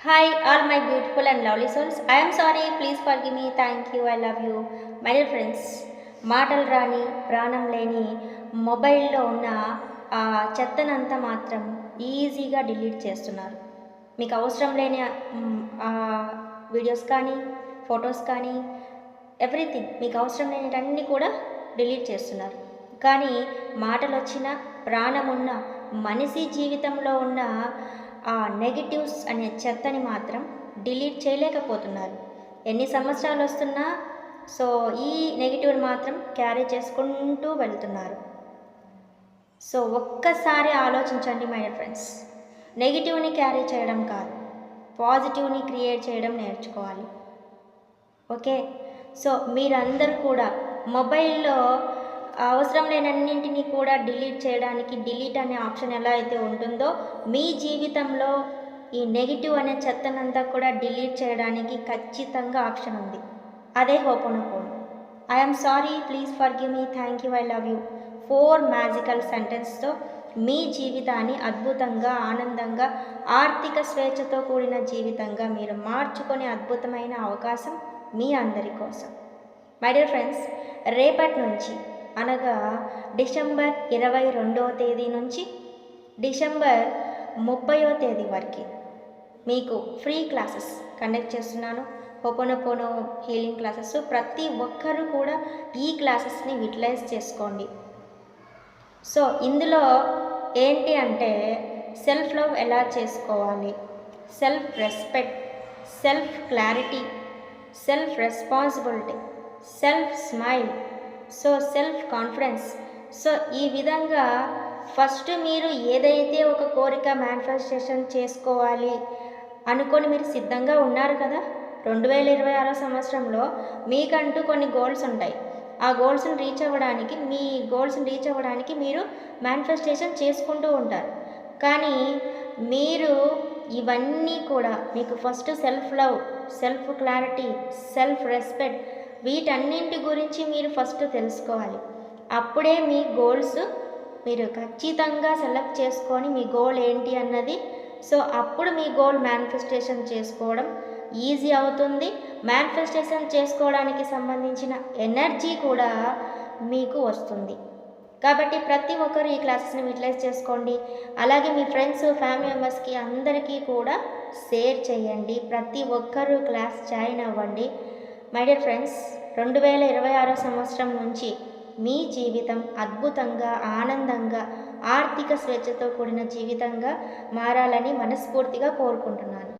Hi, all my beautiful and lovely souls. I am sorry, please forgive me. Thank you, I love you. My dear friends, మాటలు రాని ప్రాణం లేని మొబైల్లో ఉన్న ఆ చెత్తనంతా మాత్రం ఈజీగా డిలీట్ చేస్తున్నారు మీకు అవసరం లేని వీడియోస్ కానీ ఫొటోస్ కానీ ఎవ్రీథింగ్ మీకు అవసరం లేనిటన్నీ కూడా డిలీట్ చేస్తున్నారు కానీ మాటలు వచ్చిన ప్రాణం ఉన్న మనిషి జీవితంలో ఉన్న ఆ నెగిటివ్స్ అనే చెత్తని మాత్రం డిలీట్ చేయలేకపోతున్నారు. ఎన్ని సంవత్సరాలు వస్తున్నా సో ఈ నెగిటివ్ మాత్రం క్యారీ చేసుకుంటూ వెళ్తున్నారు. సో ఒక్కసారి ఆలోచించండి మై ఫ్రెండ్స్. నెగిటివ్ని క్యారీ చేయడం కాదు పాజిటివ్ని క్రియేట్ చేయడం నేర్చుకోవాలి. ఓకే? సో మీరందరూ కూడా మొబైల్లో అవసరం లేనన్నింటినీ కూడా డిలీట్ చేయడానికి డిలీట్ అనే ఆప్షన్ ఎలా అయితే ఉంటుందో మీ జీవితంలో ఈ నెగిటివ్ అనే చెత్తనంతా కూడా డిలీట్ చేయడానికి ఖచ్చితంగా ఆప్షన్ ఉంది. అదే ho'oponopono I'm sorry please forgive me thank you I love you four magical సెంటెన్స్తో మీ జీవితాన్ని అద్భుతంగా ఆనందంగా ఆర్థిక స్వేచ్ఛతో కూడిన జీవితంగా మీరు మార్చుకునే అద్భుతమైన అవకాశం మీ అందరి కోసం. మై డియర్ ఫ్రెండ్స్ రేపటి నుంచి అనగా డిసెంబర్ ఇరవై రెండవ తేదీ నుంచి డిసెంబర్ ముప్పయో తేదీ వరకు మీకు ఫ్రీ క్లాసెస్ కండక్ట్ చేస్తున్నాను. హోపోనోపోనో హీలింగ్ క్లాసెస్ ప్రతి ఒక్కరూ కూడా ఈ క్లాసెస్ని యూటిలైజ్ చేసుకోండి. సో ఇందులో ఏంటి అంటే సెల్ఫ్ లవ్ ఎలా చేసుకోవాలి? Self respect self clarity self responsibility self smile so self confidence. So ఈ విధంగా ఫస్ట్ మీరు ఏదైతే ఒక కోరిక మేనిఫెస్టేషన్ చేసుకోవాలి అనుకొని మీరు సిద్ధంగా ఉన్నారు కదా రెండు వేల ఇరవై ఆరో సంవత్సరంలో మీకంటూ కొన్ని గోల్స్ ఉంటాయి. ఆ గోల్స్ని రీచ్ అవ్వడానికి మీ గోల్స్ని రీచ్ అవ్వడానికి మీరు మేనిఫెస్టేషన్ చేసుకుంటూ ఉంటారు. కానీ మీరు ఇవన్నీ కూడా మీకు first self love self clarity self respect వీటన్నింటి గురించి మీరు ఫస్ట్ తెలుసుకోవాలి. అప్పుడే మీ గోల్స్ మీరు ఖచ్చితంగా సెలెక్ట్ చేసుకొని మీ గోల్ ఏంటి అన్నది. సో అప్పుడు మీ గోల్ మేనిఫెస్టేషన్ చేసుకోవడం ఈజీ అవుతుంది. మేనిఫెస్టేషన్ చేసుకోవడానికి సంబంధించిన ఎనర్జీ కూడా మీకు వస్తుంది. కాబట్టి ప్రతి ఒక్కరు ఈ క్లాసెస్ని యూటిలైజ్ చేసుకోండి. అలాగే మీ ఫ్రెండ్స్ ఫ్యామిలీ మెంబర్స్కి అందరికీ కూడా షేర్ చేయండి. ప్రతి ఒక్కరూ క్లాస్ జాయిన్ అవ్వండి. మై డియర్ ఫ్రెండ్స్ రెండు వేల ఇరవై ఆరో సంవత్సరం నుంచి మీ జీవితం అద్భుతంగా ఆనందంగా ఆర్థిక స్వేచ్ఛతో కూడిన జీవితంగా మారాలని మనస్ఫూర్తిగా కోరుకుంటున్నాను.